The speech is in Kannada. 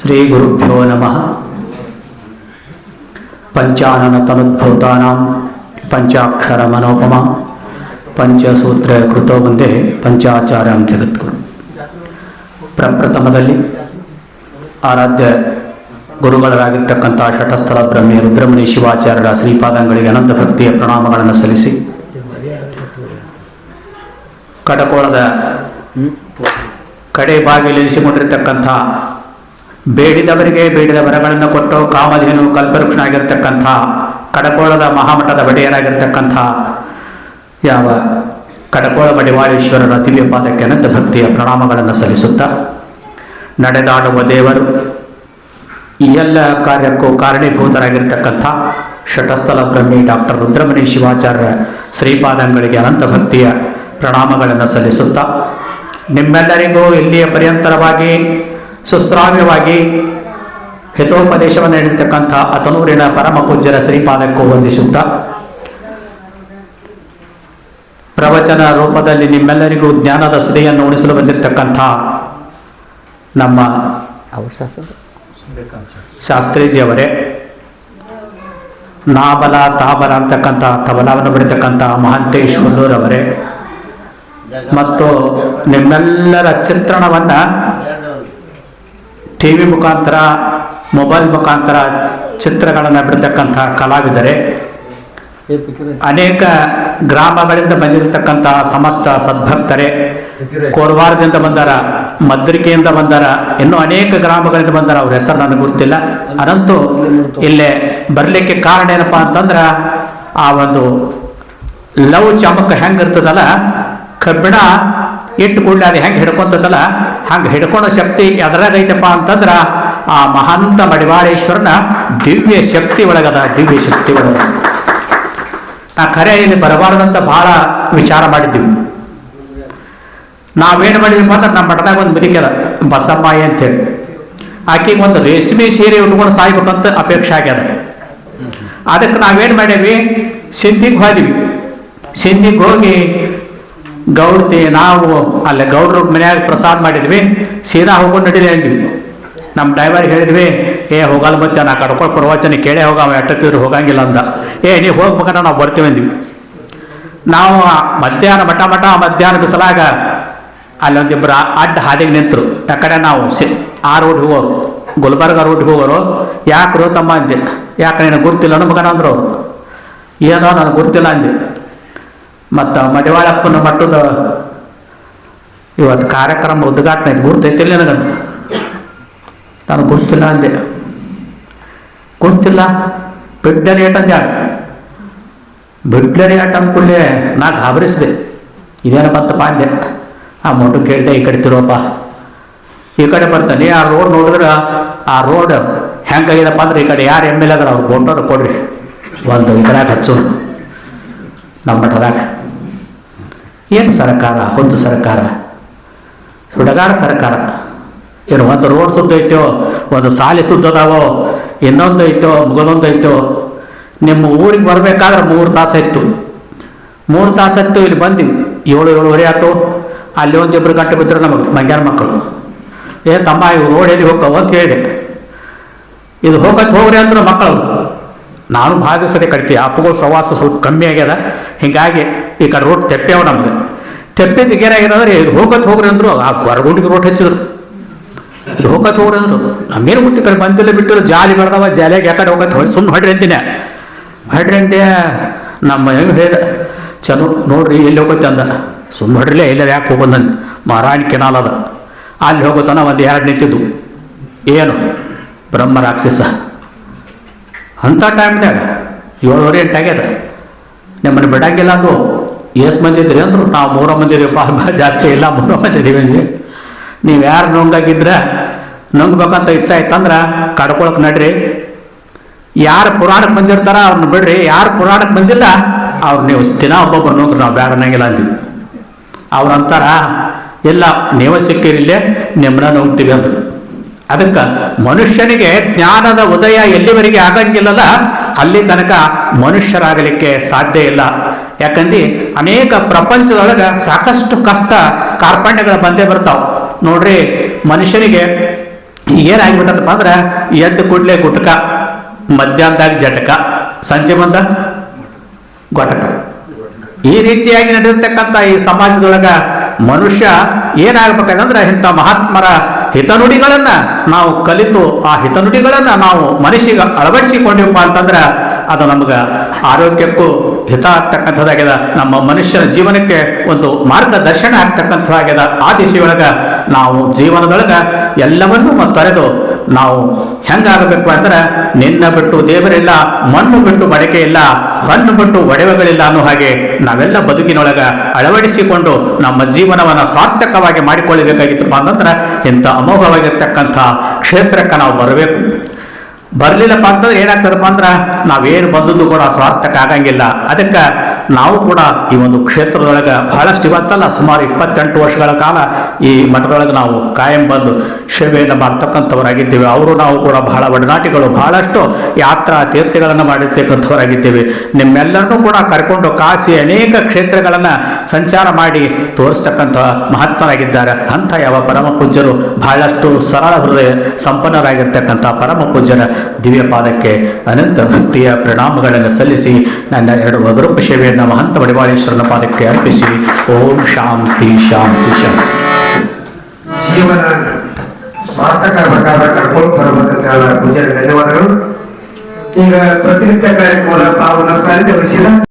ಶ್ರೀ ಗುರುಭ್ಯೋ ನಮಃ. ಪಂಚಾನನ ತನುದ್ಭೂತಾನಾಂ ಪಂಚಾಕ್ಷರ ಮನೋಪಮ ಪಂಚಸೂತ್ರ ಕೃತೋ ಮುಂದೆ ಪಂಚಾಚಾರ ಜಗದ್ಗುರು. ಪ್ರಪ್ರಥಮದಲ್ಲಿ ಆರಾಧ್ಯ ಗುರುಗಳಾಗಿರ್ತಕ್ಕಂಥ ಷಟಸ್ಥಲ ಬ್ರಹ್ಮಿ ರುದ್ರಮುನಿ ಶಿವಾಚಾರ್ಯರ ಶ್ರೀಪಾದಂಗಳಿಗೆ ಅನಂತ ಭಕ್ತಿಯ ಪ್ರಣಾಮಗಳನ್ನು ಸಲ್ಲಿಸಿ. ಕಡಕೋಳದ ಕಡೆ ಬಾಗಿಲಿರಿಸಿಕೊಂಡಿರ್ತಕ್ಕಂಥ ಬೇಡಿದವರಿಗೆ ಬೇಡಿದ ವರಗಳನ್ನು ಕೊಟ್ಟು ಕಾಮಧೇನು ಕಲ್ಪವೃಕ್ಷನಾಗಿರ್ತಕ್ಕಂಥ, ಕಡಕೋಳದ ಮಹಾಮಠದ ಒಡೆಯರಾಗಿರ್ತಕ್ಕಂಥ ಯಾವ ಕಡಕೋಳ ಬಡಿವಾಳೇಶ್ವರರ ದಿವ್ಯ ಪಾದಕ್ಕೆ ಅನಂತ ಭಕ್ತಿಯ ಪ್ರಣಾಮಗಳನ್ನು ಸಲ್ಲಿಸುತ್ತಾ ನಡೆದಾಡುವ ದೇವರು ಈ ಎಲ್ಲ ಕಾರ್ಯಕ್ಕೂ ಕಾರಣೀಭೂತರಾಗಿರ್ತಕ್ಕಂಥ ಶಟಸ್ಥಲ ಬ್ರಹ್ಮಿ ಡಾಕ್ಟರ್ ರುದ್ರಮಣಿ ಶಿವಾಚಾರ್ಯ ಶ್ರೀಪಾದಂಗಳಿಗೆ ಅನಂತ ಭಕ್ತಿಯ ಪ್ರಣಾಮಗಳನ್ನು ಸಲ್ಲಿಸುತ್ತಾ ನಿಮ್ಮೆಲ್ಲರಿಗೂ ಇಲ್ಲಿಯ ಪರ್ಯಂತರವಾಗಿ ಸುಶ್ರಾವ್ಯವಾಗಿ ಹಿತೋಪದೇಶವನ್ನು ನೀಡಿರ್ತಕ್ಕಂಥ ಅತನೂರಿನ ಪರಮ ಪೂಜ್ಯರ ಶ್ರೀಪಾದಕ್ಕೂ ವಂದಿಸುತ್ತಾ. ಪ್ರವಚನ ರೂಪದಲ್ಲಿ ನಿಮ್ಮೆಲ್ಲರಿಗೂ ಜ್ಞಾನದ ಸುದೆಯನ್ನು ಉಣಿಸಲು ಬಂದಿರತಕ್ಕಂಥ ನಮ್ಮ ಶಾಸ್ತ್ರೀಜಿಯವರೇ ನಾಬಲ ತಾಬಲ ಅಂತಕ್ಕಂಥ ತಬಲವನ್ನು ಬರೀತಕ್ಕಂಥ ಮಹಂತೇಶ್ ಹುಲ್ಲೂರವರೇ ಮತ್ತು ನಿಮ್ಮೆಲ್ಲರ ಚಿತ್ರಣವನ್ನು ಟಿ ವಿ ಮುಖಾಂತರ, ಮೊಬೈಲ್ ಮುಖಾಂತರ ಚಿತ್ರಗಳನ್ನು ಬಿಡ್ತಕ್ಕಂಥ ಕಲಾವಿದರೆ ಅನೇಕ ಗ್ರಾಮಗಳಿಂದ ಬಂದಿರತಕ್ಕಂಥ ಸಮಸ್ತ ಸದ್ಭಕ್ತರೇ, ಕೋರ್ವಾರದಿಂದ ಬಂದಾರ, ಮದ್ರಿಕೆಯಿಂದ ಬಂದಾರ, ಇನ್ನೂ ಅನೇಕ ಗ್ರಾಮಗಳಿಂದ ಬಂದಾರ ಅವ್ರ ಹೆಸರು ನನಗೆ ಗೊತ್ತಿಲ್ಲ. ಅದಂತೂ ಇಲ್ಲೇ ಬರಲಿಕ್ಕೆ ಕಾರಣ ಏನಪ್ಪಾ ಅಂತಂದ್ರೆ ಆ ಒಂದು ಲವ್ ಚಮಕ್ ಹೆಂಗಿರ್ತದಲ್ಲ ಕಬ್ಬಿಣ ಇಟ್ಟು ಕೂಡಲೇ ಅದು ಹೆಂಗೆ ಹಿಡ್ಕೊಂತದಲ್ಲ, ಹಂಗೆ ಹಿಡ್ಕೊಳೋ ಶಕ್ತಿ ಎದರಾಗೈತಪ್ಪ ಅಂತಂದ್ರೆ ಆ ಮಹಾಂತ ಮಡಿವಾಳೇಶ್ವರನ ದಿವ್ಯ ಶಕ್ತಿ ಒಳಗದ, ದಿವ್ಯ ಶಕ್ತಿ ಒಳಗದ. ನಾ ಕರೆ ಇಲ್ಲಿ ಬರಬಾರ್ದಂತ ಬಹಳ ವಿಚಾರ ಮಾಡಿದ್ದೀವಿ ನಾವೇನು ಮಾಡಿದ್ವಿ ಅಂದ್ರೆ ನಮ್ಮ ಮಠದಾಗ ಒಂದು ಮುದುಕ್ಯದ ಬಸಮ್ಮಾಯಿ ಅಂತೇಳಿ ಆಕೆಗೆ ಒಂದು ರೇಷ್ಮೆ ಸೀರೆ ಉಟ್ಕೊಂಡು ಸಾಯ್ಬೇಕಂತ ಅಪೇಕ್ಷೆ ಆಗ್ಯದ. ಅದಕ್ಕೆ ನಾವೇನು ಮಾಡೀವಿ, ಸಿಂಧಿಗೆ ಹೋದ್ವಿ. ಸಿಂಧಿಗೆ ಹೋಗಿ ಗೌಡ್ತಿ ನಾವು ಅಲ್ಲೇ ಗೌಡ್ರ ಮನೆಯಾಗ ಪ್ರಸಾದ ಮಾಡಿದ್ವಿ, ಸೀದಾ ಹೋಗ್ಕೊಂಡು ನಡೀಲಿ ಅಂದ್ವಿ. ನಮ್ಮ ಡ್ರೈವರ್ ಹೇಳಿದ್ವಿ, ಏ ಹೋಗಲ್ಲ ಮತ್ತೆ ನಾ ಕಡ್ಕೊಂಡು ಪ್ರವಚನ ಕೇಳೇ ಹೋಗವ ಎಟ್ಟತ್ತಿದ್ರು ಹೋಗಂಗಿಲ್ಲ ಅಂದ. ಏ ನೀವು ಹೋಗ್ಬೇಕಂದ್ರೆ ನಾವು ಬರ್ತೀವಿ ಅಂದ್ವಿ. ನಾವು ಮಧ್ಯಾಹ್ನ ಮಠ ಮಠ ಮಧ್ಯಾಹ್ನ ಬಿಸಲಾಗ ಅಲ್ಲೊಂದಿಬ್ಬರು ಅಡ್ಡ ಹಾದಿಗೆ ನಿಂತರು. ಯಾಕಡೆ ನಾವು ಸಿ, ಆ ರೋಡ್ ಹೋಗೋರು, ಗುಲ್ಬರ್ಗ ರೋಡ್ ಹೋಗೋರು, ಯಾಕ್ರು ತಮ್ಮ ಅಂದೆ ಯಾಕೆ ನಿನಗೆ ಗುರ್ತಿಲ್ಲ? ಮಗನ ಅಂದ್ರು, ಏನೋ ನನಗೆ ಗುರ್ತಿಲ್ಲ ಅಂದೆ ಮತ್ತು ಮಡಿವಾಳಪ್ಪನ ಮಟ್ಟದ ಇವತ್ತು ಕಾರ್ಯಕ್ರಮ ಉದ್ಘಾಟನೆ ಐತೆ ಗುರ್ತೈತಿಲ್ಲ ನನಗೆ ನಾನು ಗುರ್ತಿಲ್ಲ ಅಂದೆ. ಗುರ್ತಿಲ್ಲ? ಬಿಡ್ಡರಿ ಏಟ್ ಅಂದ್ಯಾಳ? ಬಿಡ್ಡರಿ ಆಟ ಅಂದ್ಕೊಳ್ಳೆ ನಾ ಗಾಬರಿಸಿದೆ. ಇದೇನು ಬಂತಪ್ಪ ಅಂದೆ. ಆ ಮೊಟ್ಟು ಕೇಳಿದೆ, ಈ ಕಡೆ ತಿರುವಪ್ಪ. ಈ ಕಡೆ ಬರ್ತಾನೆ, ಆ ರೋಡ್ ನೋಡಿದ್ರೆ ಆ ರೋಡ್ ಹೆಂಗಾಗಿದಪ್ಪ ಅಂದ್ರೆ ಈ ಕಡೆ ಯಾರು ಎಂ ಎಲ್ ಎ ಅದ್ರ ಅವ್ರು ಕೊಡ್ರಿ. ಒಂದು ಇದ್ರಾಗ ಹಚ್ಚು. ನಮ್ಮ ಮಠದಾಗ. ಏನು ಸರ್ಕಾರ? ಹೊತ್ತು ಸರ್ಕಾರ? ಸುಡಗಾರ ಸರ್ಕಾರ. ಏನು, ಒಂದು ರೋಡ್ ಸುದ್ದ ಐತೋ, ಒಂದು ಸಾಲಿ ಸುದ್ದದಾವೋ ಇನ್ನೊಂದು ಐತೋ, ಮುಗದೊಂದು ಐತೋ, ನಿಮ್ಮ ಊರಿಗೆ ಬರಬೇಕಾದ್ರೆ ಮೂರು ತಾಸು ಇತ್ತು. ಮೂರು ತಾಸು ಇತ್ತು, ಇಲ್ಲಿ ಬಂದಿವಿ. ಏಳು ಏಳುವರೆ ಆಯ್ತು. ಅಲ್ಲಿ ಒಂದು ಇಬ್ಬರು ಗಂಟೆ ಬಿದ್ದರು ನಮಗೆ ಮಂಗ್ಯಾರ ಮಕ್ಕಳು. ಏ, ತಮ್ಮ ಇವು ರೋಡ್ ಎಲ್ಲಿ ಹೋಗ್ತಾವ ಅಂತ ಹೇಳಿ. ಇದು ಹೋಗಕ್ಕೆ ಹೋಗ್ರಿ ಅಂದ್ರೆ ಮಕ್ಕಳು. ನಾನು ಭಾಳ ದಿವಸದೇ ಕಟ್ತೀವಿ ಅಪ್ಪಗಳು ಸವಾಸ ಸ್ವಲ್ಪ ಕಮ್ಮಿ ಆಗ್ಯದ. ಹಿಂಗಾಗಿ ಈ ಕಡೆ ರೋಡ್ ತೆಪ್ಪೆವ ನಮ್ಗೆ ತೆಪ್ಪೆ ಏನಾಗ್ಯದಂದ್ರೆ ಇದು ಹೋಗತ್ ಹೋಗ್ರಿ ಅಂದ್ರು ಆ ಕೊರಗುಂಡಿಗೆ ರೋಡ್ ಹಚ್ಚಿದ್ರು. ಇದು ಹೋಗತ್ ಹೋಗ್ರಿ ಅಂದ್ರು. ನಮ್ಗೇನು ಗೊತ್ತಿ ಕಡೆ ಬಂದಿಲ್ಲ ಬಿಟ್ಟಿರು ಜಾಲಿ ಬರ್ದವ, ಜಾಲಿಯಾಗಿ ಯಾಕಡೆ ಹೋಗತ್ ಹೋಗಿ ಸುಮ್ಮನೆ ಹೊಡ್ರಿ ಅಂತೀನಿ. ಹೊಡ್ರಿ ಅಂತೆ, ನಮ್ಮ ಹೆಂಗೆ ಹೇಳಿದ ಚಲೋ ನೋಡ್ರಿ ಎಲ್ಲಿ ಹೋಗುತ್ತೆ ಅಂದ. ಸುಮ್ಮನೆ ಹೊಡ್ರಿಲ್ಲ ಎಲ್ಲ ಯಾಕೆ ಹೋಗೋದಂತ ಮಹಾರಾಣಿ ಕೆನಾಲ್ ಅದ. ಅಲ್ಲಿ ಹೋಗೋತನ ಒಂದು ಎರಡು ನಿಂತಿದ್ದು. ಏನು? ಬ್ರಹ್ಮ ರಾಕ್ಷಸ. ಅಂಥ ಟೈಮ್ದಾಗ ಏಳುವರೆ ಎಂಟಾಗ್ಯದ ನಿಮ್ಮನ್ನು ಬಿಡಂಗಿಲ್ಲ ಅಂದು ಎಷ್ಟು ಮಂದಿ ಇದ್ರಿ ಅಂದ್ರು, ನಾವು ಮೂರ ಮಂದಿ ಇದೀವಪ್ಪ ಜಾಸ್ತಿ ಇಲ್ಲ, ಮೂರ ಮಂದಿ ಇದೀವಿ ಅಂದ್ವಿ. ನೀವು ಯಾರು ನುಂಗಾಗಿದ್ರೆ ನುಂಗ್ಬೇಕಂತ ಇಚ್ಛೆ ಆಯ್ತಂದ್ರೆ ಕಡ್ಕೊಳಕ್ ನಡ್ರಿ. ಯಾರು ಪುರಾಣಕ್ಕೆ ಬಂದಿರ್ತಾರ ಅವ್ರನ್ನ ಬಿಡ್ರಿ. ಯಾರು ಪುರಾಣಕ್ಕೆ ಬಂದಿಲ್ಲ, ಅವ್ರು ನೀವು ದಿನ ಒಬ್ಬೊಬ್ಬರು ನುಂಗ್ರಿ ನಾವು ಬೇಡ ಅನ್ನಂಗಿಲ್ಲ ಅಂದ್ವಿ. ಅವ್ರಂತಾರ ಇಲ್ಲ, ನೀವು ಸಿಕ್ಕಿರಿಲ್ಲೇ ನಿಮ್ಮನ್ನ ನುಂಗ್ತೀವಿ ಅಂದ್ರು. ಅದಕ್ಕೆ ಮನುಷ್ಯನಿಗೆ ಜ್ಞಾನದ ಉದಯ ಎಲ್ಲಿವರೆಗೆ ಆಗಂಗಿಲ್ಲಲ್ಲ, ಅಲ್ಲಿ ತನಕ ಮನುಷ್ಯರಾಗಲಿಕ್ಕೆ ಸಾಧ್ಯ ಇಲ್ಲ. ಯಾಕಂದ್ರೆ ಅನೇಕ ಪ್ರಪಂಚದೊಳಗೆ ಸಾಕಷ್ಟು ಕಷ್ಟ ಕಾರ್ಪಣ್ಯಗಳು ಬಂದೇ ಬರ್ತಾವ. ನೋಡ್ರಿ ಮನುಷ್ಯನಿಗೆ ಏನಾಗ್ಬಿಟ್ಟದಪ್ಪ ಅಂದ್ರೆ ಎದ್ದು ಕೂಡ್ಲೆ ಗುಟ್ಕ, ಮಧ್ಯಾಹ್ನದಾಗ ಜಟಕ, ಸಂಜೆ ಬಂದ ಗೊಟಕ ಈ ರೀತಿಯಾಗಿ ನಡೆದಿರ್ತಕ್ಕಂಥ ಈ ಸಮಾಜದೊಳಗ ಮನುಷ್ಯ ಏನಾಗಬೇಕಂದ್ರೆ ಇಂಥ ಮಹಾತ್ಮರ ಹಿತನುಡಿಗಳನ್ನ ನಾವು ಕಲಿತು ಆ ಹಿತನುಡಿಗಳನ್ನ ನಾವು ಮನಸ್ಸಿಗೆ ಅಳವಡಿಸಿಕೊಂಡಿವಪ್ಪ ಅಂತಂದ್ರೆ ಅದು ನಮಗೆ ಆರೋಗ್ಯಕ್ಕೂ ಹಿತ ಆಗ್ತಕ್ಕಂಥದ್ದಾಗ್ಯದ. ನಮ್ಮ ಮನುಷ್ಯನ ಜೀವನಕ್ಕೆ ಒಂದು ಮಾರ್ಗದರ್ಶನ ಆಗ್ತಕ್ಕಂಥದ್ದಾಗ್ಯದ. ಆ ದಿಶೆಯೊಳಗೆ ನಾವು ಜೀವನದೊಳಗೆ ಎಲ್ಲವನ್ನೂ ತೊರೆದು ನಾವು ಹೆಂಗಾಗಬೇಕು ಅಂದ್ರೆ ನಿನ್ನ ಬಿಟ್ಟು ದೇವರಿಲ್ಲ, ಮಣ್ಣು ಬಿಟ್ಟು ಮಡಕೆ ಇಲ್ಲ ಹಣ್ಣು ಬಿಟ್ಟು ಒಡವೆಗಳಿಲ್ಲ ಅನ್ನೋ ಹಾಗೆ ನಾವೆಲ್ಲ ಬದುಕಿನೊಳಗೆ ಅಳವಡಿಸಿಕೊಂಡು ನಮ್ಮ ಜೀವನವನ್ನು ಸಾರ್ಥಕವಾಗಿ ಮಾಡಿಕೊಳ್ಳಬೇಕಾಗಿತ್ತಪ್ಪ ಅಂತಂದ್ರೆ ಇಂಥ ಅಮೋಘವಾಗಿರ್ತಕ್ಕಂಥ ಕ್ಷೇತ್ರಕ್ಕೆ ನಾವು ಬರಬೇಕು. ಬರ್ಲಿಲ್ಲಪ್ಪ ಅಂತಂದ್ರೆ ಏನಾಗ್ತದಪ್ಪ ಅಂದ್ರ ನಾವೇನು ಬಂದದ್ದು ಕೂಡ ಸಾರ್ಥಕ ಆಗಂಗಿಲ್ಲ. ಅದಕ್ಕೆ ನಾವು ಕೂಡ ಈ ಒಂದು ಕ್ಷೇತ್ರದೊಳಗ ಬಹಳಷ್ಟು ಇವತ್ತಲ್ಲ ಸುಮಾರು ಇಪ್ಪತ್ತೆಂಟು ವರ್ಷಗಳ ಕಾಲ ಈ ಮಠದೊಳಗೆ ನಾವು ಕಾಯಂ ಬಂದು ಸೇವೆಯನ್ನು ಮಾಡ್ತಕ್ಕಂಥವರಾಗಿದ್ದೇವೆ ಅವರು ನಾವು ಕೂಡ ಬಹಳ ಒಡನಾಟಿಗಳು, ಬಹಳಷ್ಟು ಯಾತ್ರಾ ತೀರ್ಥಗಳನ್ನು ಮಾಡಿರ್ತಕ್ಕಂಥವರಾಗಿದ್ದೇವೆ. ನಿಮ್ಮೆಲ್ಲರನ್ನೂ ಕೂಡ ಕರ್ಕೊಂಡು ಕಾಸಿ ಅನೇಕ ಕ್ಷೇತ್ರಗಳನ್ನ ಸಂಚಾರ ಮಾಡಿ ತೋರಿಸ್ತಕ್ಕಂಥ ಮಹಾತ್ಮರಾಗಿದ್ದಾರೆ. ಅಂಥ ಯಾವ ಪರಮ ಪೂಜ್ಯರು ಬಹಳಷ್ಟು ಸರಳ ಹೃದಯ ಸಂಪನ್ನರಾಗಿರ್ತಕ್ಕಂಥ ಪರಮ ಪೂಜ್ಯರ ದಿವ್ಯ ಪಾದಕ್ಕೆ ಅನಂತ ಭಕ್ತಿಯ ಪ್ರಣಾಮಗಳನ್ನು ಸಲ್ಲಿಸಿ ನನ್ನ ಎರಡು ಅಗರೂಪ ಸೇವೆಯನ್ನು ಮಹಂತ ಮಡಿವಾಳೇಶ್ವರನ ಪಾದಕ್ಕೆ ಅರ್ಪಿಸಿ ಓಂ ಶಾಂತಿ ಶಾಂತಿ ಶಾಂತಿ ಜೀವನ ಸಾರ್ಥಕ ಪ್ರಕಾರ ಕಡ್ಕೊಂಡು ಬರಬೇಕಂತ ಹೇಳ ಪೂಜಾರಿ ಧನ್ಯವಾದಗಳು ಈಗ ಪ್ರತಿನಿತ್ಯ ಕಾರ್ಯಕ್ರಮ ತಾವು ನಮ್ಮ ಸಾನ್ನಿಧ್ಯ ವಹಿಸಿದ